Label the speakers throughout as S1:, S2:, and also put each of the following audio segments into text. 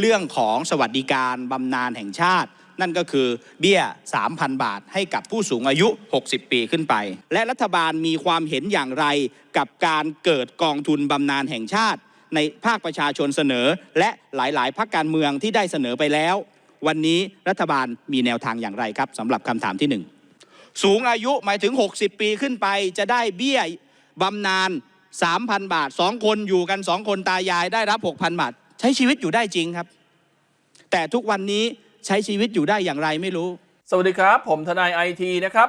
S1: เรื่องของสวัสดิการบำนาญแห่งชาติ นั่นก็คือเบี้ย 3,000 บาทให้กับผู้สูงอายุ 60 ปีขึ้นไป และรัฐบาลมีความเห็นอย่างไรกับการเกิดกองทุนบำนาญแห่งชาติ ในภาคประชาชนเสนอ และหลายๆพรรคการเมืองที่ได้เสนอไปแล้ว วันนี้รัฐบาลมีแนวทางอย่างไรครับสำหรับคำถามที่หนึ่งสูงอายุหมายถึง 60 ปีขึ้นไป จะได้เบี้ยบำนาญ3,000 บาท 2 คนอยู่กัน 2 คนตายายได้รับ 6,000 บาท ใช้ชีวิตอยู่ได้จริงครับ แต่ทุกวันนี้ใช้ชีวิตอยู่ได้อย่างไรไม่รู้
S2: สวัสดีครับ ผมทนายไอทีนะครับ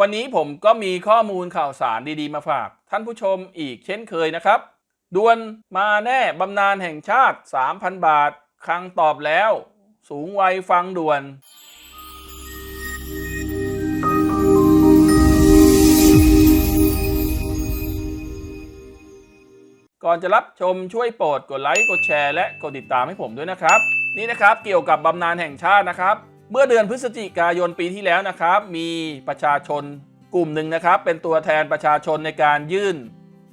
S2: วันนี้ผมก็มีข้อมูลข่าวสารดีๆ มาฝาก ท่านผู้ชมอีกเช่นเคยนะครับด่วนมาแน่บำนาญแห่งชาติ 3,000 บาทครั้งตอบแล้ว สูงวัยฟังด่วน ก่อนจะรับชมช่วยโปรดกดไลค์กดแชร์และกดติดตามให้ผมด้วยนะครับ นี่นะครับเกี่ยวกับบำนาญแห่งชาตินะครับ เมื่อเดือนพฤศจิกายนปีที่แล้วนะครับ มีประชาชนกลุ่มหนึ่งนะครับ เป็นตัวแทนประชาชนในการยื่น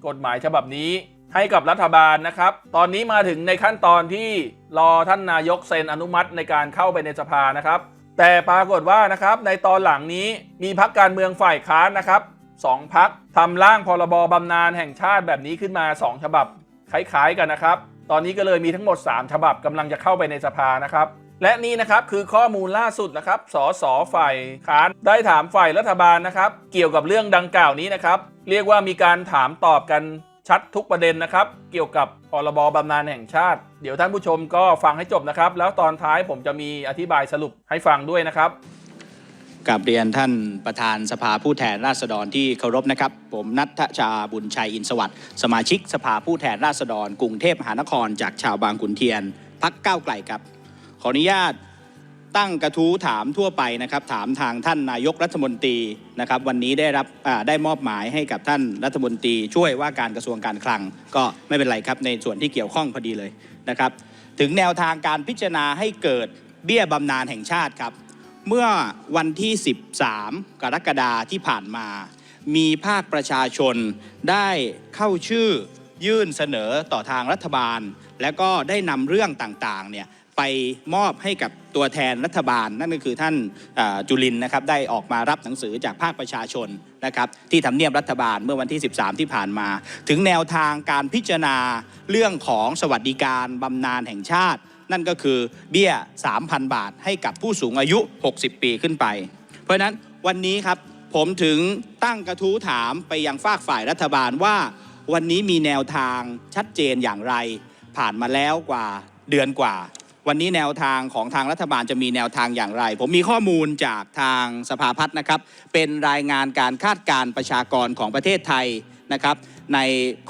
S2: กฎหมายฉบับนี้ให้กับรัฐบาลนะครับ ตอนนี้มาถึงในขั้นตอนที่รอท่านนายกเซ็นอนุมัติในการเข้าไปในสภานะครับ แต่ปรากฏว่านะครับในตอนหลังนี้มีพักการเมืองฝ่ายค้านนะครับ สองพักทำร่างพรบบำนาญแห่งชาติแบบนี้ขึ้นมา 2 ฉบับคล้ายๆกันนะครับ ตอนนี้ก็เลยมีทั้งหมด 3 ฉบับกำลังจะเข้าไปในสภานะครับ และนี่นะครับคือข้อมูลล่าสุดนะครับ สสฝ่ายค้านได้ถามฝ่ายรัฐบาลนะครับ เกี่ยวกับเรื่องดังกล่าวนี้นะครับ เรียกว่ามีการถามตอบกันชัดทุกประเด็นนะครับ เกี่ยวกับพรบบำนาญแห่งชาติ เดี๋ยวท่านผู้ชมก็ฟังให้จบนะครับ แล้วตอนท้ายผมจะมีอธิบายสรุปให้ฟังด้วยนะครับ
S1: กับเรียนท่านประธานสภาผู้แทนราษฎรที่เคารพนะครับ ผมนัทชาบุญชัยอินสวัสดิ์สมาชิกสภาผู้แทนราษฎร กรุงเทพมหานคร จากชาวบางขุนเทียนพักก้าวไกลครับ ขออนุญาตตั้งกระทู้ถามทั่วไปนะครับ ถามทางท่านนายกรัฐมนตรีนะครับ วันนี้ได้รับได้มอบหมายให้กับท่านรัฐมนตรี ช่วยว่าการกระทรวงการคลัง ก็ไม่เป็นไรครับในส่วนที่เกี่ยวข้องพอดีเลยนะครับ ถึงแนวทางการพิจารณาให้เกิดเบี้ยบำนาญแห่งชาติครับ เมื่อวันที่ 13 กรกฎาที่ผ่านมา มีภาคประชาชนได้เข้าชื่อยื่นเสนอต่อทางรัฐบาล แล้วก็ได้นำเรื่องต่างๆเนี่ยไปมอบให้กับตัวแทนรัฐบาล นั่นก็คือท่านจุลินนะครับได้ออกมารับหนังสือจากภาคประชาชนนะครับที่ทำเนียบรัฐบาลเมื่อวันที่ 13 ที่ผ่านมา ถึงแนวทางการพิจารณาเรื่องของสวัสดิการบำนาญแห่งชาติ นั่นก็คือเบี้ย 3,000 บาทให้กับผู้สูงอายุ 60 ปีขึ้นไป เพราะฉะนั้นวันนี้ครับผมถึงตั้งกระทู้ถามไปยังฝากฝ่ายรัฐบาลว่า วันนี้มีแนวทางชัดเจนอย่างไร ผ่านมาแล้วกว่าเดือนกว่า วันนี้แนวทางของทางรัฐบาลจะมีแนวทางอย่างไร ผมมีข้อมูลจากทางสภาพัฒน์นะครับ เป็นรายงานการคาดการประชากรของประเทศไทยนะครับ ใน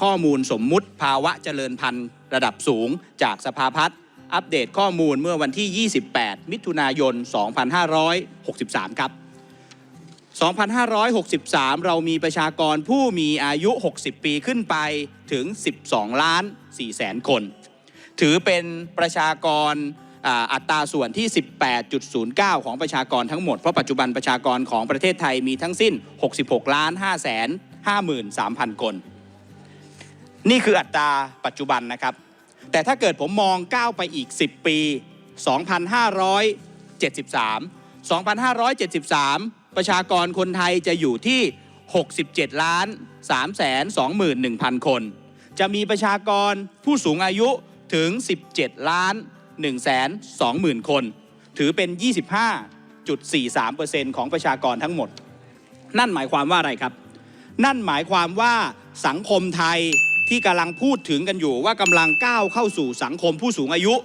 S1: ข้อมูลสมมุติภาวะเจริญพันธุ์ระดับสูงจากสภาพัฒน์ อัปเดตข้อมูลเมื่อวันที่ 28 มิถุนายน 2563 ครับ 2563 เรามีประชากรผู้มีอายุ 60 ปีขึ้นไปถึง 12 ล้าน4แสนคน ถือเป็นประชากรอัตราส่วนที่ 18.09 ของประชากรทั้งหมด เพราะปัจจุบันประชากรของประเทศไทยมีทั้งสิ้น 66 ล้าน5แสน53,000 คน นี่คืออัตราปัจจุบันนะครับ แต่ถ้าเกิดผมมองก้าวไปอีก 10 ปี 2,573 2,573 ประชากรคนไทยจะอยู่ที่ 67 ล้าน3แสน21,000 คน จะมีประชากรผู้สูงอายุถึง 17 ล้าน1แสน20,000 คน ถือเป็น 25.43%ของประชากรทั้งหมด นั่นหมายความว่าอะไรครับ นั่นหมายความว่าสังคมไทย ที่กำลังพูดถึงกันอยู่ว่ากำลังก้าวเข้าสู่สังคมผู้สูงอายุ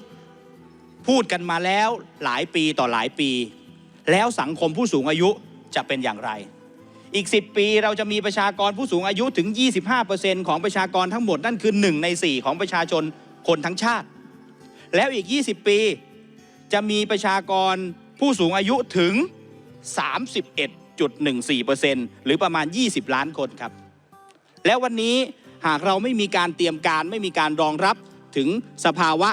S1: พูดกันมาแล้วหลายปีต่อหลายปี แล้วสังคมผู้สูงอายุจะเป็นอย่างไร อีก 10 ปีเราจะมีประชากรผู้สูงอายุถึง 25%ของประชากรทั้งหมดนั่นคือ 1 ใน 4 ของประชาชนคนทั้งชาติ แล้วอีก 20 ปี จะมีประชากรผู้สูงอายุถึง 31.14%หรือประมาณ 20 ล้านคนครับ แล้ววันนี้ หากเราไม่มีการเตรียมการ ไม่มีการรองรับถึงสภาวะ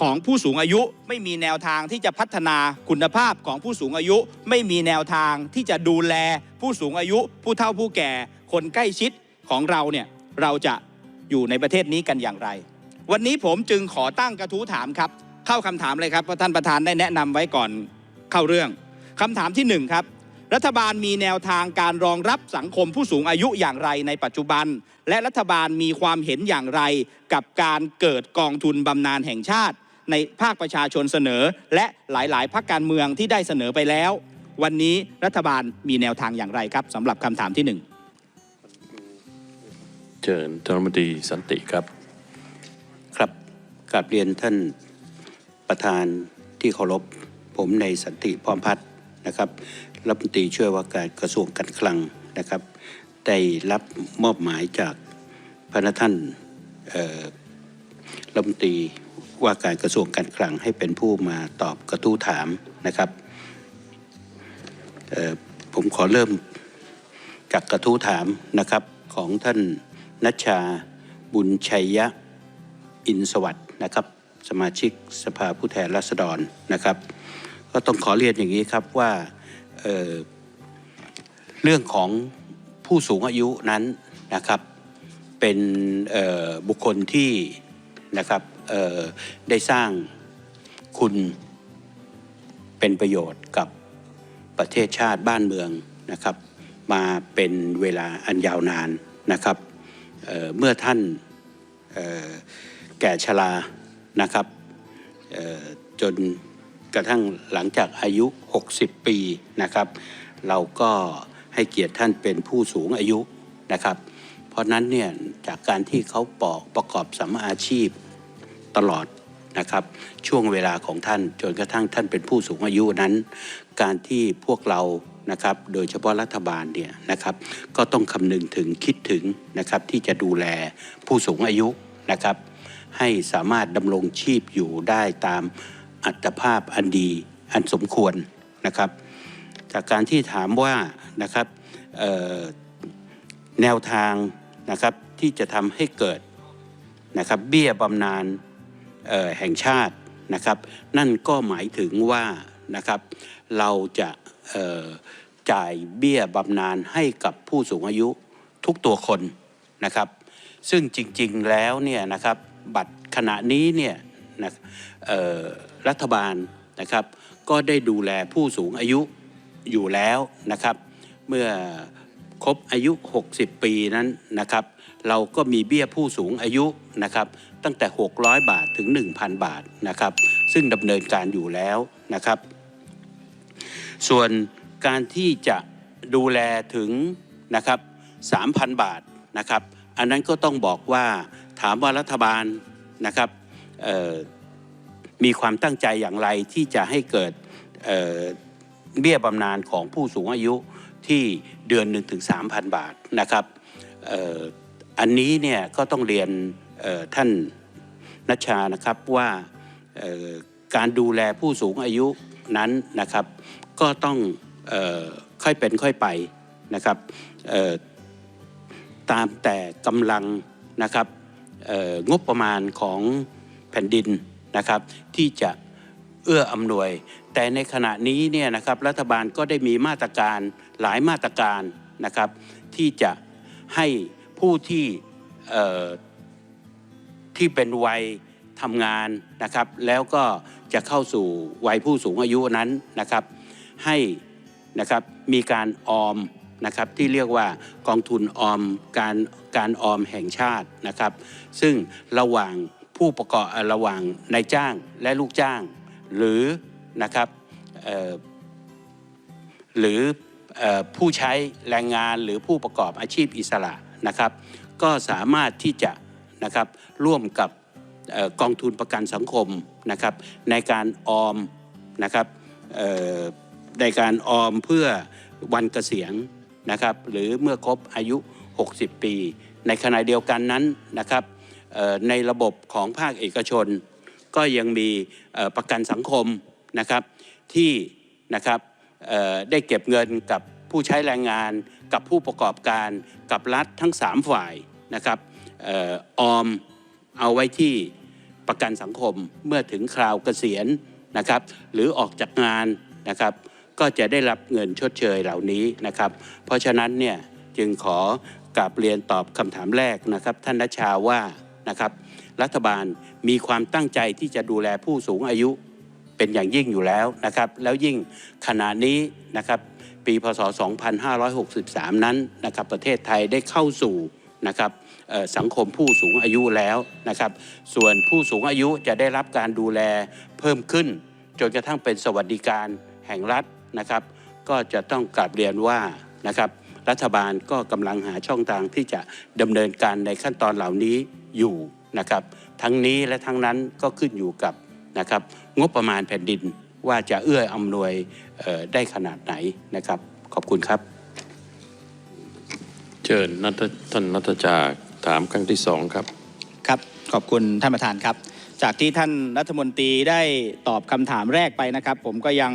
S1: ของผู้สูงอายุ ไม่มีแนวทางที่จะพัฒนาคุณภาพของผู้สูงอายุ ไม่มีแนวทางที่จะดูแลผู้สูงอายุ ผู้เฒ่าผู้แก่ คนใกล้ชิดของเราเนี่ยเราจะอยู่ในประเทศนี้กันอย่างไร วันนี้ผมจึงขอตั้งกระทู้ถามครับ เข้าคำถามเลยครับเพราะท่านประธานได้แนะนำไว้ก่อนเข้าเรื่องคำถามที่หนึ่งครับ รัฐบาลมีแนวทางการรองรับสังคมผู้สูงอายุอย่างไรในปัจจุบัน และรัฐบาลมีความเห็นอย่างไรกับการเกิดกองทุนบำนาญแห่งชาติ ในภาคประชาชนเสนอ และหลายๆพรรคการเมืองที่ได้เสนอไปแล้ว วันนี้รัฐบาลมีแนวทางอย่างไรครับสำหรับคำถามที่หนึ่ง
S3: เชิญท่านรัฐมนตรีสันติครับ
S4: ครับกราบเรียนท่านประธานที่เคารพผมในสันติพร้อมพัฒน์นะครับ รัฐมนตรีช่วยว่าการกระทรวงการคลังนะครับ ได้รับมอบหมายจากพระท่านรัฐมนตรีว่าการกระทรวงการคลังให้เป็นผู้มาตอบกระทู้ถามนะครับผมขอเริ่มจากกระทู้ถามนะครับของท่านนัชชาบุญชัยยะอินสวัสด์นะครับ สมาชิกสภาผู้แทนราษฎรนะครับ ก็ต้องขอเรียนอย่างนี้ครับว่า เเรื่องของผู้สูงอายุนั้นนะครับเป็นบุคคลที่นะครับได้สร้างคุณเป็นประโยชน์กับประเทศชาติบ้านเมืองนะครับมาเป็นเวลาอันยาวนานนะครับเเมื่อท่านแก่ชรานะครับจน กระทั่งหลังจากอายุ 60 ปีนะครับ เราก็ให้เกียรติท่านเป็นผู้สูงอายุนะครับ เพราะนั้นเนี่ยจากการที่เขาปอกประกอบสัมมาอาชีพตลอดนะครับ ช่วงเวลาของท่านจนกระทั่งท่านเป็นผู้สูงอายุนั้น การที่พวกเรานะครับโดยเฉพาะรัฐบาลเนี่ยนะครับก็ต้องคำนึงถึงคิดถึงนะครับที่จะดูแลผู้สูงอายุนะครับ ให้สามารถดำรงชีพอยู่ได้ตาม อัตภาพอันดีอันสมควรนะครับ จากการที่ถามว่านะครับแนวทางนะครับที่จะทำให้เกิดนะครับเบี้ยบำนาญแห่งชาตินะครับ นั่นก็หมายถึงว่านะครับเราจะจ่ายเบี้ยบำนาญให้กับผู้สูงอายุทุกตัวคนนะครับ ซึ่งจริงๆแล้วเนี่ยนะครับบัตรขณะนี้เนี่ย นะรัฐบาลนะครับก็ได้ดูแลผู้สูงอายุอยู่แล้วนะครับเมื่อครบอายุ 60 ปีนั้นนะครับเราก็มีเบี้ยผู้สูงอายุนะครับตั้งแต่ 600 บาทถึง 1,000 บาทนะครับซึ่งดำเนินการอยู่แล้วนะครับ ส่วนการที่จะดูแลถึงนะครับ3,000 บาทนะครับ อันนั้นก็ต้องบอกว่าถามว่ารัฐบาลนะครับ มีความตั้งใจอย่างไรที่จะให้เกิดเเบี้ยบำนาญของผู้สูงอายุที่เดือนหนึ่งถึง3,000บาทนะครับอ,อันนี้เนี่ยก็ต้องเรียนท่านนัชชานะครับว่าการดูแลผู้สูงอายุนั้นนะครับ ก็ต้องออค่อยเป็นค่อยไปนะครับตามแต่กำลังนะครับงบประมาณของ แผ่นดินนะครับ ที่จะเอื้ออำนวย แต่ในขณะนี้เนี่ยนะครับรัฐบาลก็ได้มีมาตรการหลายมาตรการนะครับ ที่จะให้ผู้ที่ที่เป็นวัยทำงานนะครับ แล้วก็จะเข้าสู่วัยผู้สูงอายุนั้นนะครับ ให้นะครับมีการออมนะครับที่เรียกว่ากองทุนออมการการออมแห่งชาตินะครับ ซึ่งระหว่าง ผู้ประกอบระหว่างนายจ้างและลูกจ้าง หรือนะครับหรืออผู้ใช้แรงงานหรือผู้ประกอบอาชีพอิสระนะครับ ก็สามารถที่จะนะครับร่วมกับออกองทุนประกันสังคมนะครับในการออมนะครับในการออมเพื่อวันเกษียณนะครับหรือเมื่อครบอายุ 60 ปี ในขณะเดียวกันนั้นนะครับ ในระบบของภาคเอกชน ก็ยังมีประกันสังคมนะครับที่นะครับได้เก็บเงินกับผู้ใช้แรงงานกับผู้ประกอบการกับรัฐทั้ง 3 ฝ่ายนะครับออมเอาไว้ที่ประกันสังคมเมื่อถึงคราวเกษียณนะครับ หรือออกจากงานนะครับ ก็จะได้รับเงินชดเชยเหล่านี้นะครับ เพราะฉะนั้นเนี่ยจึงขอกราบเรียนตอบคำถามแรกนะครับ ท่านนัชชาว่า นะครับ รัฐบาลมีความตั้งใจที่จะดูแลผู้สูงอายุเป็นอย่างยิ่งอยู่แล้วนะครับ แล้วยิ่งขณะนี้นะครับ ปีพศ 2563 นั้นนะครับ ประเทศไทยได้เข้าสู่นะครับสังคมผู้สูงอายุแล้วนะครับ ส่วนผู้สูงอายุจะได้รับการดูแลเพิ่มขึ้น จนกระทั่งเป็นสวัสดิการแห่งรัฐนะครับ ก็จะต้องกลับเรียนว่านะครับ รัฐบาลก็กำลังหาช่องทางที่จะดำเนินการในขั้นตอนเหล่านี้ อยู่นะครับ ทั้งนี้และทั้งนั้นก็ขึ้นอยู่กับนะครับงบประมาณแผ่นดินว่าจะเอื้ออำนวยเอ่อได้ขนาดไหนนะครับ ขอบคุณครับ
S3: เชิญนัทท่านนัทจาถามครั้งที่สองครับ
S1: ครับ ขอบคุณท่านประธานครับ จากที่ท่านรัฐมนตรีได้ตอบคำถามแรกไปนะครับ ผมก็ยัง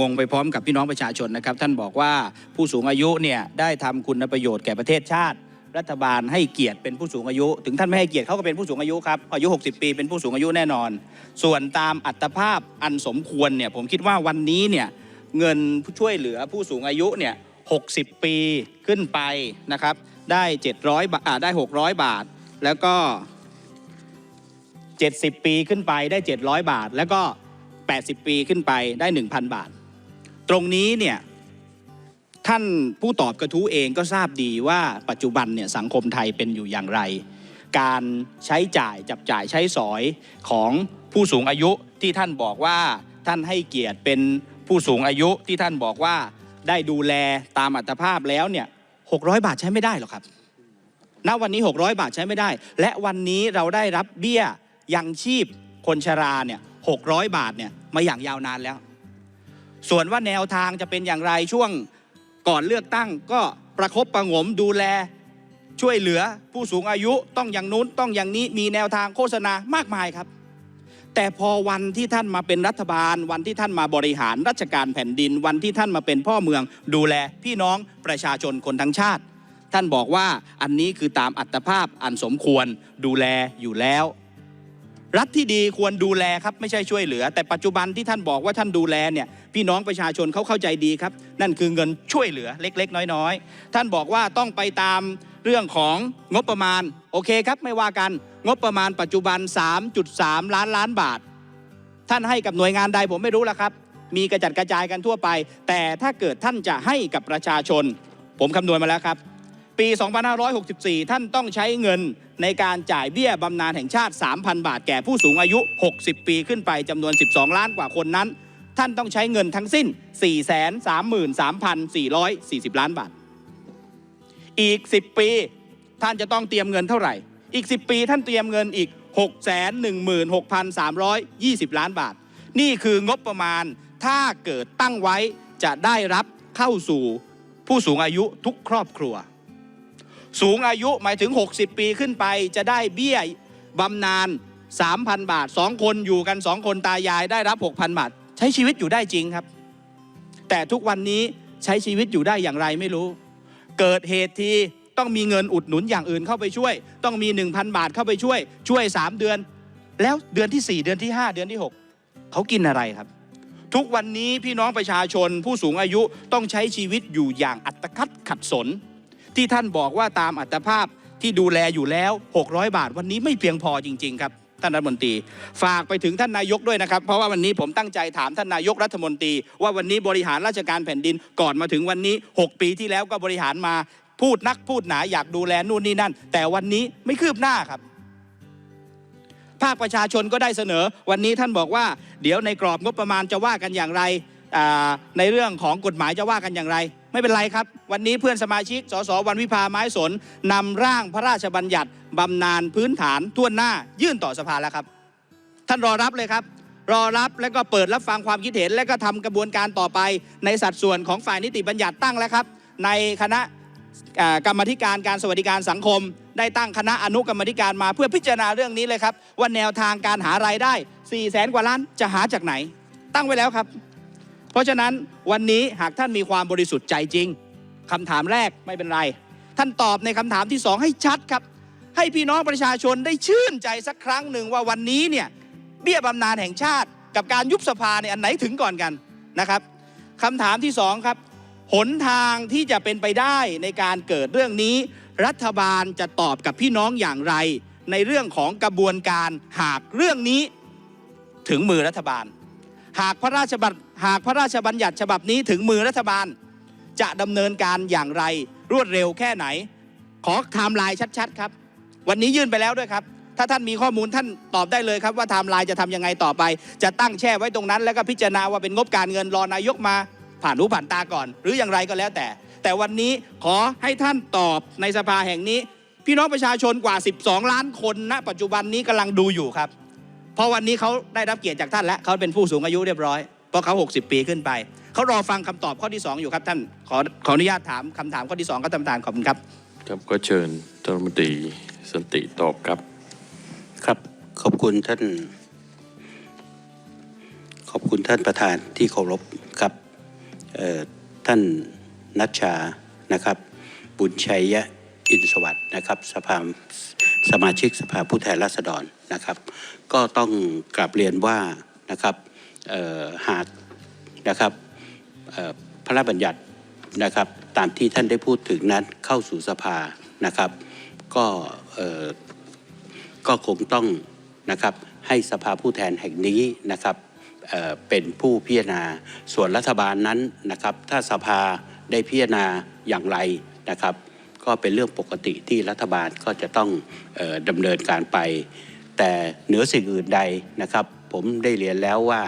S1: งงๆไปพร้อมกับพี่น้องประชาชนนะครับ ท่านบอกว่าผู้สูงอายุเนี่ยได้ทำคุณประโยชน์แก่ประเทศชาติ รัฐบาลให้เกียรติเป็นผู้สูงอายุ ถึงท่านไม่ให้เกียรติเขาก็เป็นผู้สูงอายุครับอายุ 60 ปีเป็นผู้สูงอายุแน่นอน ส่วนตามอัตภาพอันสมควรเนี่ยผมคิดว่าวันนี้เนี่ยเงินช่วยเหลือผู้สูงอายุเนี่ย60 ปีขึ้นไปนะครับได้ 700บาทอ่าได้ 600 บาท แล้วก็ 70 ปีขึ้นไปได้ 700 บาท แล้วก็ 80 ปีขึ้นไปได้ 1,000 บาท ตรงนี้เนี่ย ท่านผู้ตอบกระทู้เองก็ทราบดีว่าปัจจุบันเนี่ยสังคมไทยเป็นอยู่อย่างไร การใช้จ่ายจับจ่ายใช้สอยของผู้สูงอายุที่ท่านบอกว่าท่านให้เกียรติเป็นผู้สูงอายุที่ท่านบอกว่าได้ดูแลตามอัตภาพแล้วเนี่ย600 บาทใช้ไม่ได้หรอกครับ ณ วันนี้ 600 บาทใช้ไม่ได้ และวันนี้เราได้รับเบี้ยยังชีพคนชราเนี่ย600 บาทเนี่ยมาอย่างยาวนานแล้ว ส่วนว่าแนวทางจะเป็นอย่างไรช่วง ก่อนเลือกตั้งก็ประคบประงมดูแล ช่วยเหลือผู้สูงอายุต้องอย่างนู้นต้องอย่างนี้มีแนวทางโฆษณามากมายครับ แต่พอวันที่ท่านมาเป็นรัฐบาล วันที่ท่านมาบริหารราชการแผ่นดิน วันที่ท่านมาเป็นพ่อเมือง ดูแลพี่น้องประชาชนคนทั้งชาติ ท่านบอกว่าอันนี้คือตามอัตภาพอันสมควรดูแลอยู่แล้ว รัฐที่ดีควรดูแลครับไม่ใช่ช่วยเหลือ แต่ปัจจุบันที่ท่านบอกว่าท่านดูแลเนี่ยพี่น้องประชาชนเขาเข้าใจดีครับ นั่นคือเงินช่วยเหลือเล็ก ๆ น้อยๆ ท่านบอกว่าต้องไปตามเรื่องของงบประมาณโอเคครับไม่ว่ากันงบประมาณปัจจุบัน 3.3 ล้านล้านบาท ท่านให้กับหน่วยงานใดผมไม่รู้ละครับ มีกระจัดกระจายกันทั่วไป แต่ถ้าเกิดท่านจะให้กับประชาชน ผมคำนวณมาแล้วครับ ปี 2564 ท่านต้องใช้เงินในการจ่ายเบี้ยบำนาญแห่งชาติ 3,000 บาท แก่ผู้สูงอายุ 60 ปีขึ้นไปจำนวน 12 ล้านกว่าคนนั้น ท่านต้องใช้เงินทั้งสิ้น 433,440 ล้านบาท อีก 10 ปี ท่านจะต้องเตรียมเงินเท่าไหร่ อีก 10 ปี ท่านเตรียมเงินอีก 616,320 ล้านบาท นี่คืองบประมาณถ้าเกิดตั้งไว้จะได้รับเข้าสู่ผู้สูงอายุทุกครอบครัว สูงอายุหมายถึง 60 ปีขึ้นไปจะได้เบี้ยบำนาญ3,000 บาท 2 คนอยู่กัน 2 คนตายายได้รับ 6,000 บาท ใช้ชีวิตอยู่ได้จริงครับ แต่ทุกวันนี้ใช้ชีวิตอยู่ได้อย่างไรไม่รู้ เกิดเหตุทีต้องมีเงินอุดหนุนอย่างอื่นเข้าไปช่วย ต้องมี 1,000 บาทเข้าไปช่วย ช่วย 3 เดือน แล้วเดือนที่ 4 เดือนที่ 5 เดือนที่ 6 เขากินอะไรครับ ทุกวันนี้พี่น้องประชาชนผู้สูงอายุต้องใช้ชีวิตอยู่อย่างอัตคัดขัดสน ที่ท่านบอกว่าตามอัตภาพที่ดูแลอยู่แล้ว 600 บาท วันนี้ไม่เพียงพอจริง ๆ ครับท่านรัฐมนตรี ฝากไปถึงท่านนายกด้วยนะครับ เพราะว่าวันนี้ผมตั้งใจถามท่านนายกรัฐมนตรี ว่าวันนี้บริหารราชการแผ่นดินก่อนมาถึงวันนี้ 6 ปีที่แล้วก็บริหารมาพูดนักพูดหนาอยากดูแลนู่นนี่นั่น แต่วันนี้ไม่คืบหน้าครับ ภาคประชาชนก็ได้เสนอ วันนี้ท่านบอกว่า เดี๋ยวในกรอบงบประมาณจะว่ากันอย่างไรในเรื่องของกฎหมายจะว่ากันอย่างไร ไม่เป็นไรครับ วันนี้เพื่อนสมาชิกสสวันวิพาไม้สนนำร่างพระราชบัญญัติบำนาญพื้นฐานทั่วหน้ายื่นต่อสภาแล้วครับ ท่านรอรับเลยครับ รอรับแล้วก็เปิดรับฟังความคิดเห็น และก็ทำกระบวนการต่อไป ในสัดส่วนของฝ่ายนิติบัญญัติตั้งแล้วครับ ในคณะกรรมธิการการสวัสดิการสังคม ได้ตั้งคณะอนุกรรมธิการมาเพื่อพิจารณาเรื่องนี้เลยครับว่าแนวทางการหารายได้4 0 0แสนกว่าล้านจะหาจากไหน ตั้งไว้แล้วครับ เพราะฉะนั้นวันนี้หากท่านมีความบริสุทธิ์ใจจริงคำถามแรกไม่เป็นไร ท่านตอบในคำถามที่สองให้ชัดครับ ให้พี่น้องประชาชนได้ชื่นใจสักครั้งหนึ่งว่าวันนี้เนี่ยเบี้ยบำนาญแห่งชาติ กับการยุบสภาเนี่ยอันไหนถึงก่อนกันนะครับคำถามที่สองครับหนทางที่จะเป็นไปได้ในการเกิดเรื่องนี้ รัฐบาลจะตอบกับพี่น้องอย่างไร ในเรื่องของกระบวนการหากเรื่องนี้ถึงมือรัฐบาล หากพระราชบัญหากพระราชบัญญัติฉบับนี้ถึงมือรัฐบาล จะดำเนินการอย่างไรรวดเร็วแค่ไหน ขอไทม์ไลน์ชัดๆครับ วันนี้ยื่นไปแล้วด้วยครับ ถ้าท่านมีข้อมูลท่านตอบได้เลยครับว่าไทม์ไลน์จะทำยังไงต่อไป จะตั้งแช่ไว้ตรงนั้น แล้วก็พิจารณาว่าเป็นงบการเงินรอนายกมา ผ่านหูผ่านตาก่อน หรืออย่างไรก็แล้วแต่ แต่วันนี้ขอให้ท่านตอบในสภาแห่งนี้ พี่น้องประชาชนกว่า 12 ล้านคนณปัจจุบันนี้กำลังดูอยู่ครับ เพราะวันนี้เขาได้รับเกียรติจากท่านแล้วเขาเป็นผู้สูงอายุเรียบร้อยเพราะเขา 60 ปีขึ้นไปเขารอฟังคำตอบข้อที่ 2 อยู่ครับท่านขอขออนุญาตถามคำถามข้อที่2ก็ท่านประธานขอบคุณครับ
S3: ครับก็เชิญท่านรัฐมนตรีสันติตอบครับ
S4: ครับขอบคุณท่าน ขอบคุณท่านประธานที่เคารพครับเอ่อท่านนัชชานะครับ บุญชัยยะอินทร์สวัสดิ์นะครับสภา สมาชิกสภาผู้แทนราษฎรนะครับ ก็ต้องกลับเรียนว่านะครับหากนะครับพระราชบัญญัตินะครับตามที่ท่านได้พูดถึงนั้นเข้าสู่สภานะครับ ก็ก็คงต้องนะครับให้สภาผู้แทนแห่งนี้นะครับเเป็นผู้พิจารณาส่วนรัฐบาลนั้นนะครับ ถ้าสภาได้พิจารณาอย่างไรนะครับ ก็เป็นเรื่องปกติที่รัฐบาลก็จะต้องออดำเนินการไป แต่เหนือสิ่งอื่นใดนะครับ ผมได้เรียนแล้วว่า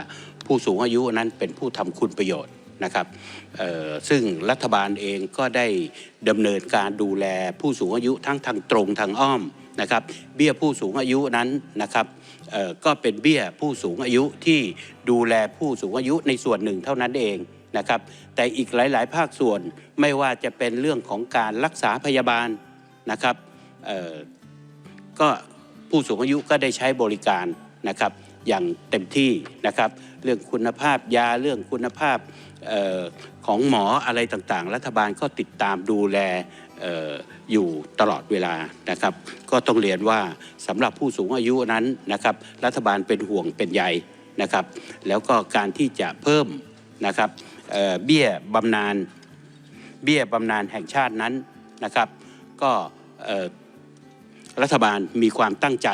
S4: ผู้สูงอายุนั้นเป็นผู้ทำคุณประโยชน์นะครับซึ่งรัฐบาลเองก็ได้ดำเนินการดูแลผู้สูงอายุทั้งทางตรงทางอ้อมนะครับ เบี้ยผู้สูงอายุนั้นนะครับก็เป็นเบี้ยผู้สูงอายุที่ดูแลผู้สูงอายุในส่วนหนึ่งเท่านั้นเอง นะครับแต่อีกหลาย ๆ ภาคส่วนไม่ว่าจะเป็นเรื่องของการรักษาพยาบาลนะครับก็ผู้สูงอายุก็ได้ใช้บริการนะครับอย่างเต็มที่นะครับเรื่องคุณภาพยาเรื่องคุณภาพออของหมออะไรต่างๆ รัฐบาลก็ติดตามดูแลอออยู่ตลอดเวลานะครับ ก็ต้องเรียนว่าสำหรับผู้สูงอายุนั้นนะครับรัฐบาลเป็นห่วงเป็นใยนะครับ แล้วก็การที่จะเพิ่มนะครับ เบี้ยบำนาญเบี้ยบำนาญแห่งชาตินั้นนะครับ ก็รัฐบาลมีความตั้งใจ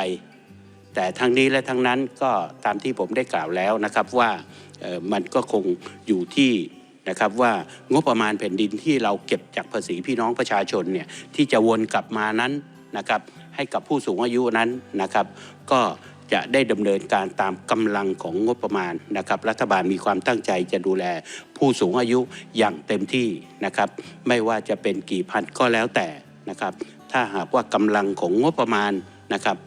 S4: แต่ทั้งนี้และทั้งนั้นก็ตามที่ผมได้กล่าวแล้วนะครับว่ามันก็คงอยู่ที่นะครับว่างบประมาณแผ่นดินที่เราเก็บจากภาษีพี่น้องประชาชนเนี่ยที่จะวนกลับมานั้นนะครับให้กับผู้สูงอายุนั้นนะครับ ก็ จะได้ดำเนินการตามกำลังของงบประมาณนะครับ รัฐบาลมีความตั้งใจจะดูแลผู้สูงอายุอย่างเต็มที่นะครับ ไม่ว่าจะเป็นกี่พันก็แล้วแต่นะครับ ถ้าหากว่ากำลังของงบประมาณนะครับ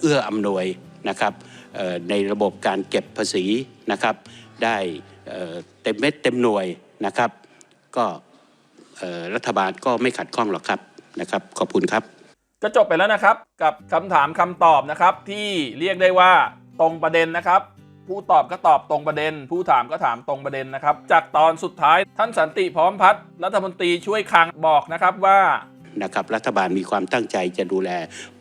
S4: เอื้ออำนวยนะครับในระบบการเก็บภาษีนะครับ ได้เต็มเม็ดเต็มหน่วยนะครับ ก็รัฐบาลก็ไม่ขัดข้องหรอกครับนะครับ ขอบคุณครับ
S2: ก็จบไปแล้วนะครับกับคำถามคำตอบนะครับที่เรียกได้ว่าตรงประเด็นนะครับ ผู้ตอบก็ตอบตรงประเด็น ผู้ถามก็ถามตรงประเด็นนะครับ จากตอนสุดท้ายท่านสันติพร้อมพัฒน์รัฐมนตรีช่วยคลังบอกนะครับว่า
S4: นะครับรัฐบาลมีความตั้งใจจะดูแล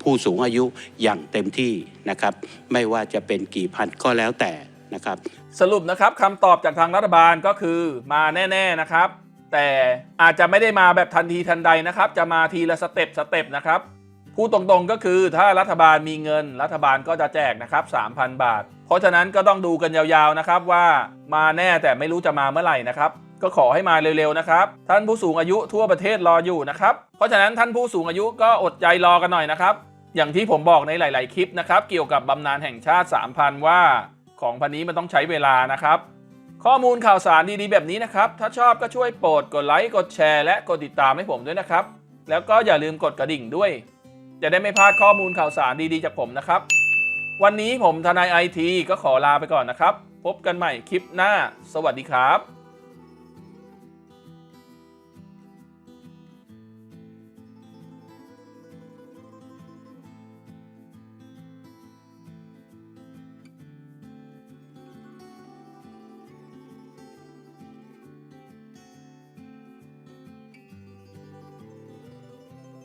S4: ผู้สูงอายุอย่างเต็มที่นะครับ ไม่ว่าจะเป็นกี่พันก็แล้วแต่นะครับ
S2: สรุปนะครับคำตอบจากทางรัฐบาลก็คือมาแน่ ๆนะครับ แต่อาจจะไม่ได้มาแบบทันทีทันใดนะครับ จะมาทีละสเต็ปสเต็ปนะครับ พูดตรงๆก็คือถ้ารัฐบาลมีเงินรัฐบาลก็จะแจกนะครับ 3,000 บาท เพราะฉะนั้นก็ต้องดูกันยาวๆนะครับว่ามาแน่แต่ไม่รู้จะมาเมื่อไหร่นะครับ ก็ขอให้มาเร็วๆนะครับ ท่านผู้สูงอายุทั่วประเทศรออยู่นะครับ เพราะฉะนั้นท่านผู้สูงอายุก็อดใจรอกันหน่อยนะครับ อย่างที่ผมบอกในหลาย ๆ คลิปนะครับ เกี่ยวกับบำนาญแห่งชาติ 3,000 ว่า ของพันนี้มันต้องใช้เวลานะครับ ข้อมูลข่าวสารดีๆแบบนี้นะครับ ถ้าชอบก็ช่วยโปรดกดไลค์กดแชร์และกดติดตามให้ผมด้วยนะครับ แล้วก็อย่าลืมกดกระดิ่งด้วย จะได้ไม่พลาดข้อมูลข่าวสารดีๆจากผมนะครับ วันนี้ผมทนายไอทีก็ขอลาไปก่อนนะครับ พบกันใหม่คลิปหน้า สวัสดีครับ